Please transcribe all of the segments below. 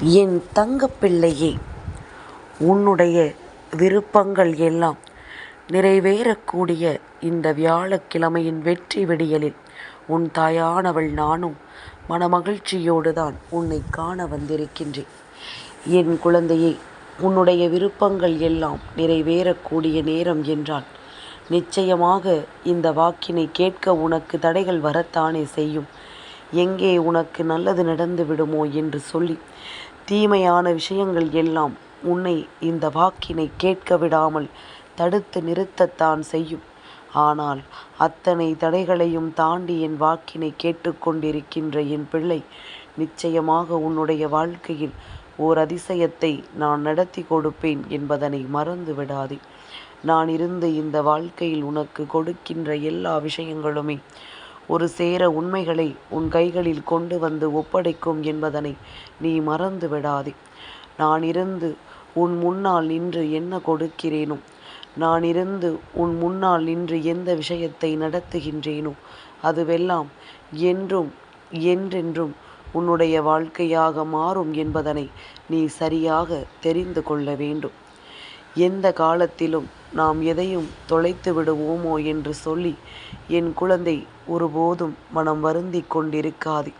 என் தங்கப்பிள்ளையே உன்னுடைய விருப்பங்கள் எல்லாம் நிறைவேறக்கூடிய இந்த வியாழக்கிழமையின் வெற்றி விடியலில் உன் தாயானவள் நானும் மனமகிழ்ச்சியோடு தான் உன்னை காண வந்திருக்கின்றேன். என் குழந்தையே உன்னுடைய விருப்பங்கள் எல்லாம் நிறைவேறக்கூடிய நேரம் என்றால் நிச்சயமாக இந்த வாக்கினை கேட்க உனக்கு தடைகள் வரத்தானே செய்யும். எங்கே உனக்கு நல்லது நடந்து விடுமோ என்று சொல்லி தீமையான விஷயங்கள் எல்லாம் உன்னை இந்த வாக்கினை கேட்க விடாமல் தடுத்து நிறுத்தத்தான் செய்யும். ஆனால் அத்தனை தடைகளையும் தாண்டி என் வாக்கினை கேட்டுக்கொண்டிருக்கின்ற என் பிள்ளை நிச்சயமாக உன்னுடைய வாழ்க்கையில் ஓர் அதிசயத்தை நான் நடத்தி கொடுப்பேன் என்பதனை மறந்து விடாதே. நான் இருந்து இந்த வாழ்க்கையில் உனக்கு கொடுக்கின்ற எல்லா விஷயங்களுமே ஒரு சேர உண்மைகளை உன் கைகளில் கொண்டு வந்து ஒப்படைக்கும் என்பதனை நீ மறந்து விடாதே. நான் இருந்து உன் முன்னால் நின்று என்ன கொடுக்கிறேனோ? நான் இருந்து உன் முன்னால் நின்று எந்த விஷயத்தை நடத்துகின்றேனோ? அதுவெல்லாம் என்றும் என்றென்றும் உன்னுடைய வாழ்க்கையாக மாறும் என்பதனை நீ சரியாக தெரிந்து கொள்ள வேண்டும். எந்த காலத்திலும் நாம் எதையும் தொலைத்து விடுவோமோ என்று சொல்லி என் குழந்தை ஒருபோதும் மனம் வருந்தி கொண்டிருக்காது.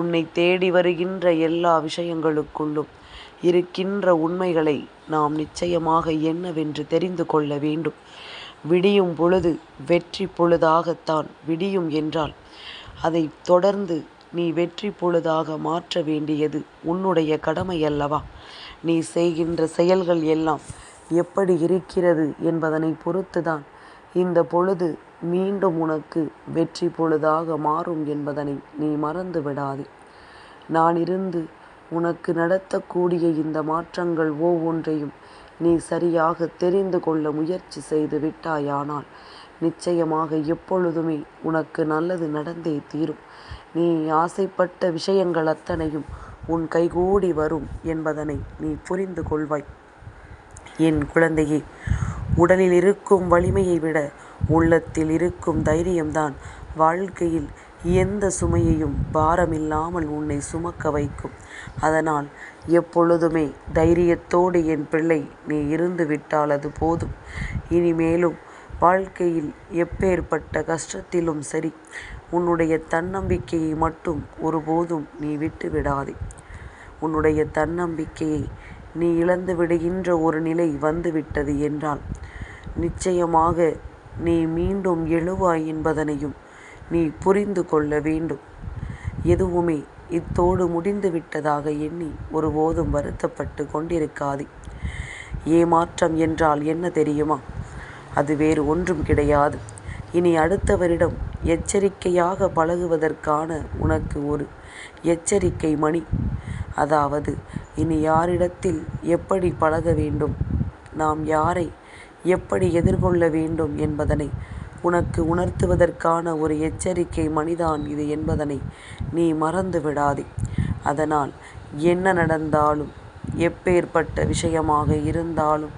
உன்னை தேடி வருகின்ற எல்லா விஷயங்களுக்குள்ளும் இருக்கின்ற உண்மைகளை நாம் நிச்சயமாக என்னவென்று தெரிந்து கொள்ள வேண்டும். விடியும் பொழுது வெற்றி பொழுதாகத்தான் விடியும் என்றால் அதை தொடர்ந்து நீ வெற்றி பொழுதாக மாற்ற வேண்டியது உன்னுடைய கடமை அல்லவா நீ செய்கின்ற செயல்கள் எல்லாம் எப்படி இருக்கிறது என்பதனை பொறுத்துதான் இந்த பொழுது மீண்டும் உனக்கு வெற்றி பொழுதாக மாறும் என்பதனை நீ மறந்து விடாதே. நான் இருந்து உனக்கு நடத்தக்கூடிய இந்த மாற்றங்கள் ஒவ்வொன்றையும் நீ சரியாக தெரிந்து கொள்ள முயற்சி செய்து விட்டாயானால் நிச்சயமாக எப்பொழுதுமே உனக்கு நல்லது நடந்தே தீரும். நீ ஆசைப்பட்ட விஷயங்கள் அத்தனையும் உன் கைகூடி வரும் என்பதனை நீ புரிந்து கொள்வாய். என் குழந்தையே உடலில் இருக்கும் வலிமையை விட உள்ளத்தில் இருக்கும் தைரியம்தான். வாழ்க்கையில் எந்த சுமையையும் பாரமில்லாமல் உன்னை சுமக்க வைக்கும். அதனால் எப்பொழுதுமே தைரியத்தோடு என் பிள்ளை நீ இருந்து விட்டால் அது போதும். இனிமேலும் வாழ்க்கையில் எப்பேற்பட்ட கஷ்டத்திலும் சரி உன்னுடைய தன்னம்பிக்கையை மட்டும் ஒருபோதும் நீ விட்டு விடாதே உன்னுடைய தன்னம்பிக்கையை நீ இழந்து விடுகின்ற ஒரு நிலை வந்துவிட்டது என்றால் நிச்சயமாக நீ மீண்டும் எழுவாய் என்பதனையும் நீ புரிந்து கொள்ள வேண்டும். எதுவுமே இத்தோடு முடிந்து விட்டதாக எண்ணி ஒருபோதும் வருத்தப்பட்டு கொண்டிருக்காதே. ஏமாற்றம் என்றால் என்ன தெரியுமா? அது வேறு ஒன்றும் கிடையாது. இனி அடுத்தவரிடம் எச்சரிக்கையாக பழகுவதற்கான உனக்கு ஒரு எச்சரிக்கை மணி. அதாவது இனி யாரிடத்தில் எப்படி பழக வேண்டும்? நாம் யாரை எப்படி எதிர்கொள்ள வேண்டும் என்பதனை உனக்கு உணர்த்துவதற்கான ஒரு எச்சரிக்கை மணிதான் இது என்பதனை நீ மறந்து விடாதே. அதனால் என்ன நடந்தாலும் எப்பேற்பட்ட விஷயமாக இருந்தாலும்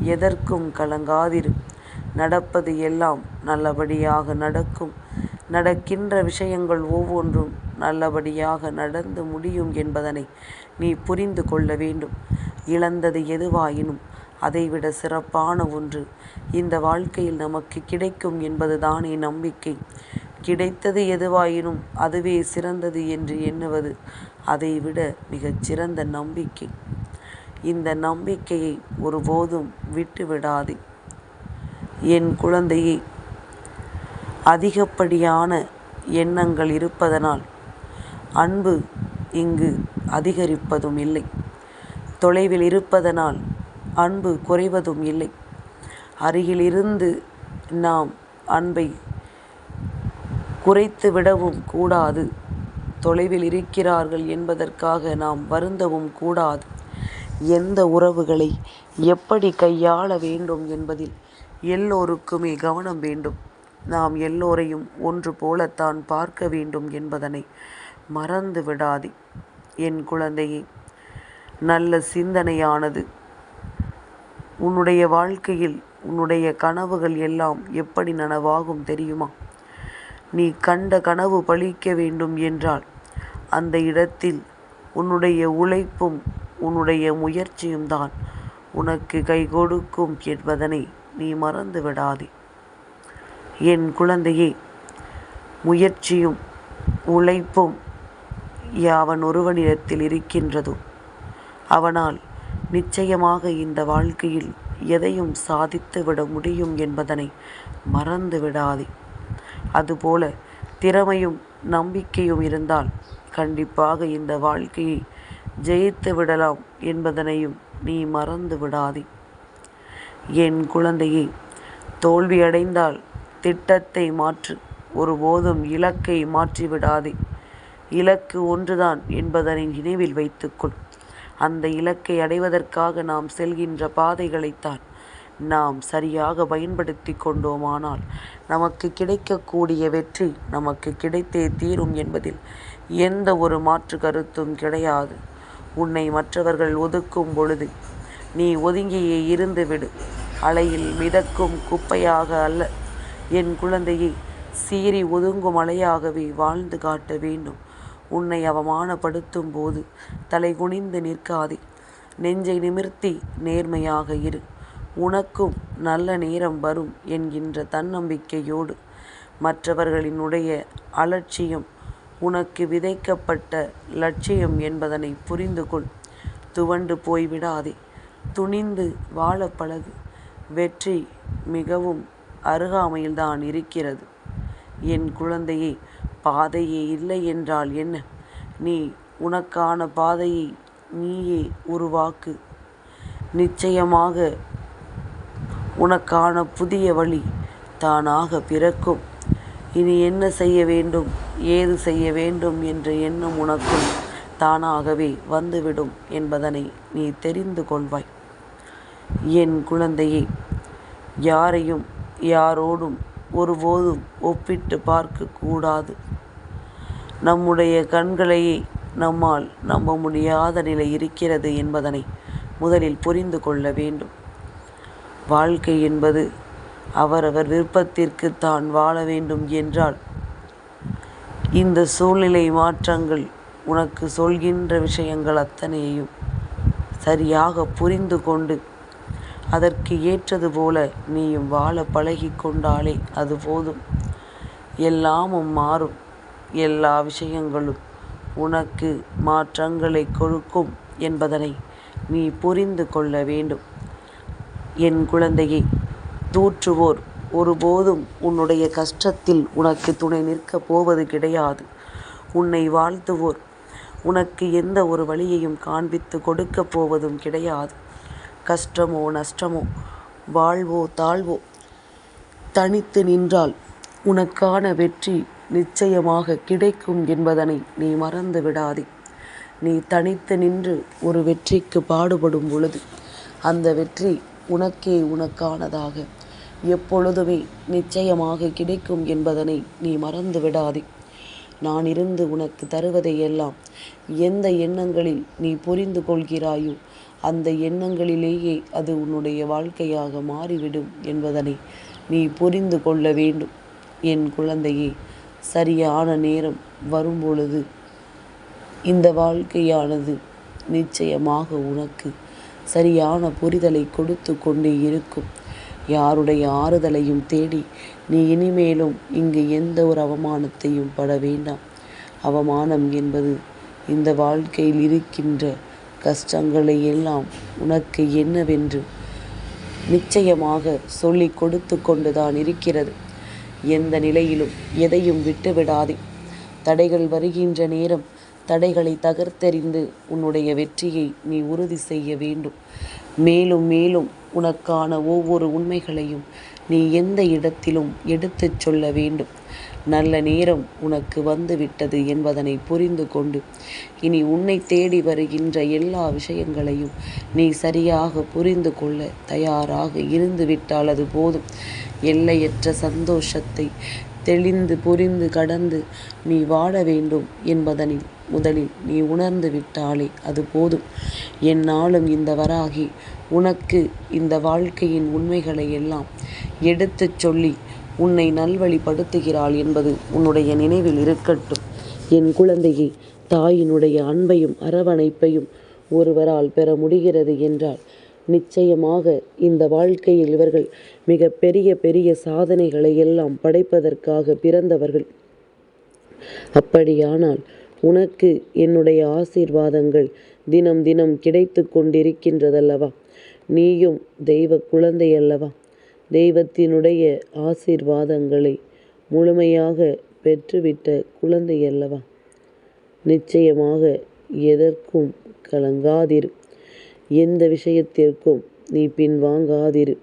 எதற்கும் கலங்காதிரு. நடப்பது எல்லாம் நல்லபடியாக நடக்கும். நடக்கின்ற விஷயங்கள் ஒவ்வொன்றும் நல்லபடியாக நடந்து முடியும் என்பதனை நீ புரிந்து கொள்ள வேண்டும். இழந்தது எதுவாயினும் அதைவிட சிறப்பான ஒன்று. இந்த வாழ்க்கையில் நமக்கு கிடைக்கும் என்பதுதானே நம்பிக்கை. கிடைத்தது எதுவாயினும் அதுவே சிறந்தது என்று எண்ணுவது அதைவிட மிகச் சிறந்த நம்பிக்கை. இந்த நம்பிக்கையை ஒருபோதும் விட்டுவிடாதே. என் குழந்தையை அதிகப்படியான எண்ணங்கள் இருப்பதனால் அன்பு இங்கு அதிகரிப்பதும் இல்லை. தொலைவில் இருப்பதனால் அன்பு குறைவதும் இல்லை. அருகிலிருந்து நாம் அன்பை குறைத்து விடவும் கூடாது. தொலைவில் இருக்கிறார்கள் என்பதற்காக நாம் வருந்தவும் கூடாது. எந்த உறவுகளை எப்படி கையாள வேண்டும் என்பதில் எல்லோருக்குமே கவனம் வேண்டும். நாம் எல்லோரையும் ஒன்று போலத்தான் பார்க்க வேண்டும் என்பதனை மறந்து விடாதே என் குழந்தையே. நல்ல சிந்தனையானது. உன்னுடைய வாழ்க்கையில் உன்னுடைய கனவுகள் எல்லாம் எப்படி நனவாகும் தெரியுமா? நீ கண்ட கனவு பழிக்க வேண்டும் என்றால் அந்த இடத்தில் உன்னுடைய உழைப்பும் உன்னுடைய முயற்சியும் தான் உனக்கு கை கொடுக்கும் என்பதனை நீ மறந்து விடாதே. என் குழந்தையே முயற்சியும் உழைப்பும் யாவன் ஒருவனிடத்தில் இருக்கின்றதோ? அவனால் நிச்சயமாக இந்த வாழ்க்கையில் எதையும் சாதித்து விட முடியும் என்பதனை மறந்து விடாதே. அதுபோல திறமையும் நம்பிக்கையும் இருந்தால் கண்டிப்பாக இந்த வாழ்க்கையை ஜெயித்து விடலாம் என்பதனையும் நீ மறந்து விடாதே. என் குழந்தையே தோல்வியடைந்தால் திட்டத்தை மாற்று ஒருபோதும் இலக்கை மாற்றிவிடாதே. இலக்கு ஒன்றுதான் என்பதனை நினைவில் வைத்துக்கொள். அந்த இலக்கை அடைவதற்காக நாம் செல்கின்ற பாதைகளைத்தான் நாம் சரியாக பயன்படுத்தி கொண்டோமானால் நமக்கு கிடைக்கக்கூடிய வெற்றி நமக்கு கிடைத்தே தீரும் என்பதில் எந்த ஒரு மாற்று கருத்தும் கிடையாது. உன்னை மற்றவர்கள் ஒதுக்கும் பொழுது நீ ஒதுங்கியே இருந்துவிடு. அலையில் மிதக்கும் குப்பையாக அல்ல என் குழந்தையை சீறி ஒதுங்கும் அலையாகவே வாழ்ந்து காட்ட வேண்டும். உன்னை அவமானப்படுத்தும் போது தலை குனிந்து நிற்காதே. நெஞ்சை நிமிர்த்தி நேர்மையாக இரு. உனக்கும் நல்ல நேரம் வரும் என்கின்ற தன்னம்பிக்கையோடு மற்றவர்களினுடைய அலட்சியம் உனக்கு விதைக்கப்பட்ட லட்சியம் என்பதனை புரிந்து கொள். துவண்டு போய்விடாதே துணிந்து வாழ பழகு. வெற்றி மிகவும் அருகாமையில்தான் இருக்கிறது. என் குழந்தையை பாதையே இல்லை என்றால் என்ன? நீ உனக்கான பாதையை நீயே உருவாக்கு. நிச்சயமாக உனக்கான புதிய வழி தானாக பிறக்கும். இனி என்ன செய்ய வேண்டும்? ஏது செய்ய வேண்டும் என்ற எண்ணம் உனக்குள் தானாகவே வந்துவிடும் என்பதனை நீ தெரிந்து கொள்வாய். என் குழந்தையே யாரையும் யாரோடும் ஒருபோதும் ஒப்பிட்டு பார்க்கக்கூடாது நம்முடைய கண்களையே நம்மால் நம்ப முடியாத நிலை இருக்கிறது என்பதனை முதலில் புரிந்து கொள்ள வேண்டும். வாழ்க்கை என்பது அவரவர் விருப்பத்திற்கு தான் வாழ வேண்டும் என்றால் இந்த சூழ்நிலை மாற்றங்கள் உனக்கு சொல்கின்ற விஷயங்கள் அத்தனையையும் சரியாக புரிந்து கொண்டு அதற்கு ஏற்றது போல நீயும் வாழ பழகி கொண்டாலே அது போதும். எல்லாமும் மாறும். எல்லா விஷயங்களும் உனக்கு மாற்றங்களை கொடுக்கும் என்பதனை நீ புரிந்து கொள்ள வேண்டும். என் குழந்தையை தூற்றுவோர் ஒருபோதும் உன்னுடைய கஷ்டத்தில் உனக்கு துணை நிற்கப் போவது கிடையாது. உன்னை வாழ்த்துவோர். உனக்கு எந்த ஒரு வழியையும் காண்பித்து கொடுக்கப் போவதும் கிடையாது. கஷ்டமோ நஷ்டமோ வாழ்வோ தாழ்வோ தனித்து நின்றால் உனக்கான வெற்றி நிச்சயமாக கிடைக்கும் என்பதனை நீ மறந்து விடாதே. நீ தனித்து நின்று ஒரு வெற்றிக்கு பாடுபடும் பொழுது அந்த வெற்றி உனக்கே உனக்கானதாக. எப்பொழுதுமே நிச்சயமாக கிடைக்கும் என்பதனை நீ மறந்து விடாதே. நான் இருந்து உனக்கு தருவதை எல்லாம் எந்த எண்ணங்களில் நீ புரிந்து கொள்கிறாயோ அந்த எண்ணங்களிலேயே அது உன்னுடைய வாழ்க்கையாக மாறிவிடும் என்பதனை நீ புரிந்து கொள்ள வேண்டும். என் குழந்தையே சரியான நேரம் வரும்பொழுது இந்த வாழ்க்கையானது நிச்சயமாக உனக்கு சரியான புரிதலை கொடுத்து கொண்டே இருக்கும். யாருடைய ஆறுதலையும் தேடி நீ இனிமேலும் இங்கு எந்த ஒரு அவமானத்தையும் பட வேண்டாம். அவமானம் என்பது இந்த வாழ்க்கையில் இருக்கின்ற கஷ்டங்களை எல்லாம் உனக்கு என்னவென்று நிச்சயமாக சொல்லி கொடுத்து கொண்டுதான் இருக்கிறது. எந்த நிலையிலும் எதையும் விட்டுவிடாதே. தடைகள் வருகின்ற நேரம் தடைகளை தகர்த்தெறிந்து உன்னுடைய வெற்றியை நீ உறுதி செய்ய வேண்டும். மேலும் மேலும் உனக்கான ஒவ்வொரு உண்மைகளையும் நீ எந்த இடத்திலும் எடுத்துச் சொல்ல வேண்டும். நல்ல நேரம் உனக்கு வந்துவிட்டது என்பதனை புரிந்து கொண்டு இனி உன்னை தேடி வருகின்ற எல்லா விஷயங்களையும் நீ சரியாக புரிந்து கொள்ள தயாராக இருந்து விட்டால் அது போதும். எல்லையற்ற சந்தோஷத்தை தெளிந்து புரிந்து கடந்து நீ வாழ வேண்டும் என்பதனில் முதலில் நீ உணர்ந்து விட்டாலே அது போதும். என்னாலும் இந்த வராகி உனக்கு இந்த வாழ்க்கையின் உண்மைகளை எல்லாம் எடுத்துச் சொல்லி உன்னை நல்வழிப்படுத்துகிறாள் என்பது உன்னுடைய நினைவில் இருக்கட்டும். என் குழந்தையை தாயினுடைய அன்பையும் அரவணைப்பையும் ஒருவரால் பெற முடிகிறது என்றால் நிச்சயமாக இந்த வாழ்க்கையில் இவர்கள் மிக பெரிய பெரிய சாதனைகளை எல்லாம் படைப்பதற்காக பிறந்தவர்கள். அப்படியானால் உனக்கு என்னுடைய ஆசீர்வாதங்கள் தினம் தினம் கிடைத்து கொண்டிருக்கின்றதல்லவா? நீயும் தெய்வ குழந்தை அல்லவா தெய்வத்தினுடைய ஆசீர்வாதங்களை முழுமையாக பெற்றுவிட்ட குழந்தை அல்லவா நிச்சயமாக எதற்கும் கலங்காதிரு. எந்த விஷயத்திற்கும் நீ பின்வாங்காதிரு.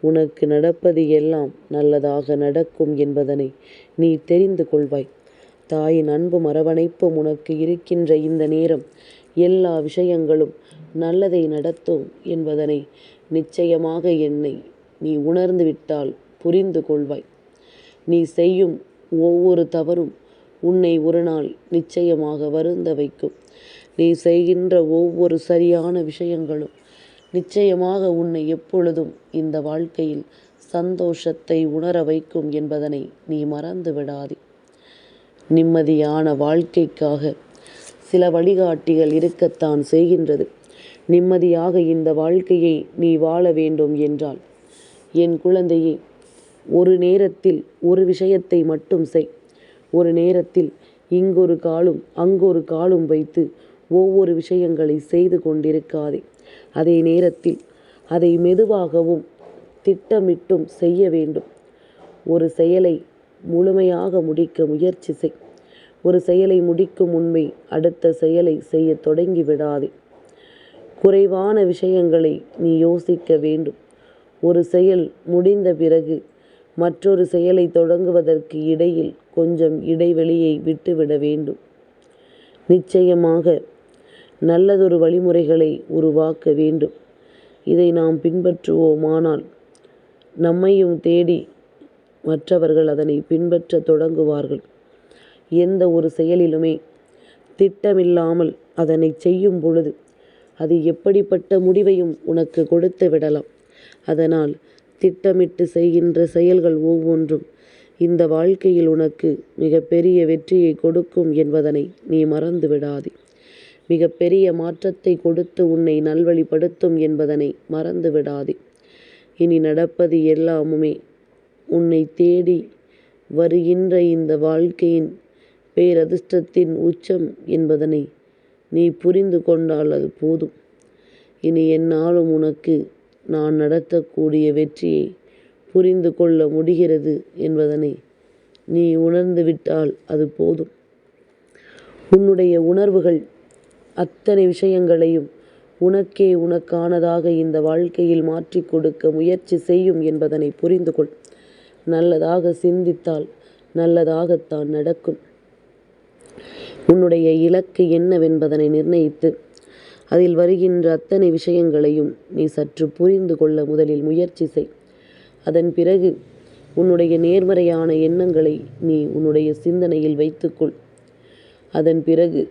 உனக்கு நடப்பது எல்லாம் நல்லதாக நடக்கும் என்பதனை நீ தெரிந்து கொள்வாய். தாயின் அன்பும் அரவணைப்பும் உனக்கு இருக்கின்ற இந்த நேரம் எல்லா விஷயங்களும் நல்லதை நடத்தும் என்பதனை நிச்சயமாக என்னை நீ உணர்ந்து விட்டால் புரிந்து கொள்வாய். நீ செய்யும் ஒவ்வொரு தவறும் உன்னை ஒரு நாள் நிச்சயமாக வருந்த வைக்கும். நீ செய்கின்ற ஒவ்வொரு சரியான விஷயங்களும் நிச்சயமாக உன்னை எப்பொழுதும் இந்த வாழ்க்கையில் சந்தோஷத்தை உணர வைக்கும் என்பதனை நீ மறந்து விடாதே. நிம்மதியான வாழ்க்கைக்காக சில வழிகாட்டிகள் இருக்கத்தான் செய்கின்றது. நிம்மதியாக இந்த வாழ்க்கையை நீ வாழ வேண்டும் என்றால் என் குழந்தையே ஒரு நேரத்தில் ஒரு விஷயத்தை மட்டும் செய். ஒரு நேரத்தில் இங்கொரு காலும் அங்கொரு காலும் வைத்து ஒவ்வொரு விஷயங்களை செய்து கொண்டிருக்காதே. அதே நேரத்தில் அதை மெதுவாகவும் திட்டமிட்டும் செய்ய வேண்டும். ஒரு செயலை முழுமையாக முடிக்க முயற்சி செய். ஒரு செயலை முடிக்கும் உண்மை அடுத்த செயலை செய்ய தொடங்கி விடாதே. குறைவான விஷயங்களை நீ யோசிக்க வேண்டும். ஒரு செயல் முடிந்த பிறகு மற்றொரு செயலை தொடங்குவதற்கு இடையில் கொஞ்சம் இடைவெளியை விட்டுவிட வேண்டும். நிச்சயமாக நல்லதொரு வழிமுறைகளை உருவாக்க வேண்டும். இதை நாம் பின்பற்றுவோமானால் நம்மையும் தேடி மற்றவர்கள் அதனை பின்பற்ற தொடங்குவார்கள். எந்த ஒரு செயலிலுமே திட்டமில்லாமல் அதனை செய்யும் பொழுது அது எப்படிப்பட்ட முடிவையும் உனக்கு கொடுத்து விடலாம். அதனால் திட்டமிட்டு செய்கின்ற செயல்கள் ஒவ்வொன்றும் இந்த வாழ்க்கையில் உனக்கு மிகப்பெரிய வெற்றியை கொடுக்கும் என்பதனை நீ மறந்து விடாதே மிகப்பெரிய மாற்றத்தை கொடுத்து உன்னை நல்வழிப்படுத்தும் என்பதனை மறந்து விடாதே இனி நடப்பது எல்லாமுமே உன்னை தேடி வருகின்ற இந்த வாழ்க்கையின் பேரதிர்ஷ்டத்தின் உச்சம் என்பதனை நீ புரிந்து கொண்டால் அது போதும். இனி என்னாலும் உனக்கு நான் நடத்தக்கூடிய வெற்றியை புரிந்து கொள்ள முடிகிறது என்பதனை நீ உணர்ந்து விட்டால் அது போதும். உன்னுடைய உணர்வுகள் அத்தனை விஷயங்களையும் உனக்கே உனக்கானதாக இந்த வாழ்க்கையில் மாற்றி கொடுக்க முயற்சி செய்யும் என்பதனை புரிந்து கொள். நல்லதாக சிந்தித்தால் நல்லதாகத்தான் நடக்கும். உன்னுடைய இலக்கு என்னவென்பதனை நிர்ணயித்து அதில் வருகின்ற அத்தனை விஷயங்களையும் நீ சற்று புரிந்து கொள்ள முதலில் முயற்சி செய். அதன் பிறகு உன்னுடைய நேர்மறையான எண்ணங்களை நீ உன்னுடைய சிந்தனையில் வைத்துக்கொள். அதன் பிறகு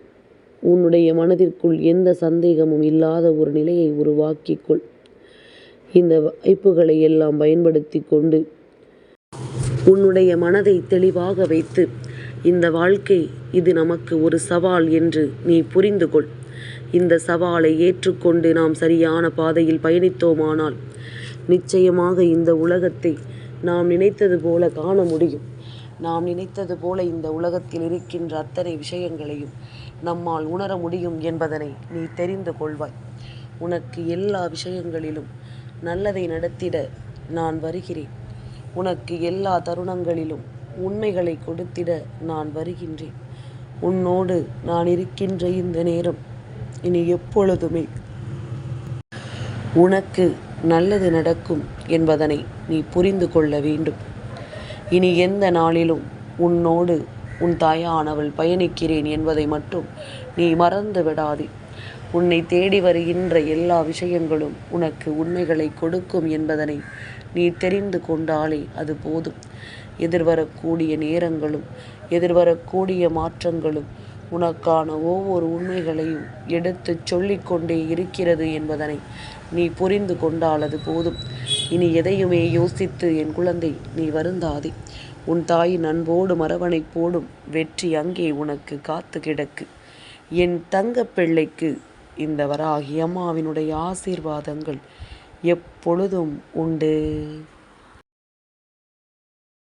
உன்னுடைய மனதிற்குள் எந்த சந்தேகமும் இல்லாத ஒரு நிலையை உருவாக்கிக்கொள். இந்த வாய்ப்புகளை எல்லாம் பயன்படுத்தி கொண்டு உன்னுடைய மனதை தெளிவாக வைத்து இந்த வாழ்க்கை இது நமக்கு ஒரு சவால் என்று நீ புரிந்து கொள். இந்த சவாலை ஏற்றுக்கொண்டு நாம் சரியான பாதையில் பயணித்தோமானால் நிச்சயமாக இந்த உலகத்தை நாம் நினைத்தது போல காண முடியும். நாம் நினைத்தது போல இந்த உலகத்தில் இருக்கின்ற அத்தனை விஷயங்களையும் நம்மால் உணர முடியும் என்பதனை நீ தெரிந்து கொள்வாய். உனக்கு எல்லா விஷயங்களிலும் நல்லதை நடத்திட நான் வருகிறேன். உனக்கு எல்லா தருணங்களிலும் உண்மைகளை கொடுத்திட நான் வருகின்றேன். உன்னோடு நான் இருக்கின்ற இந்த நேரம் இனி எப்பொழுதுமே. உனக்கு நல்லது நடக்கும் என்பதனை நீ புரிந்து கொள்ள வேண்டும். இனி எந்த நாளிலும் உன்னோடு உன் தாயானவள் பயணிக்கிறேன் என்பதை மட்டும் நீ மறந்து விடாதே. உன்னை தேடி வருகின்ற எல்லா விஷயங்களும் உனக்கு உண்மைகளை கொடுக்கும் என்பதனை நீ தெரிந்து கொண்டாலே அது போதும். எதிர்வரக்கூடிய நேரங்களும் எதிர்வரக்கூடிய மாற்றங்களும் உனக்கான ஒவ்வொரு உண்மைகளையும் எடுத்துச் சொல்லிக்கொண்டே இருக்கிறது என்பதனை நீ புரிந்து கொண்டால் அது போதும். இனி எதையுமே யோசித்து என் குழந்தை நீ வருந்தாதே. உன் தாயின் அன்போடும் அரவணைப்போடும் வெற்றி அங்கே உனக்கு காத்து கிடக்கு. என் தங்க பிள்ளைக்கு இந்த வராகி அம்மாவினுடைய ஆசீர்வாதங்கள் எப்பொழுதும் உண்டு.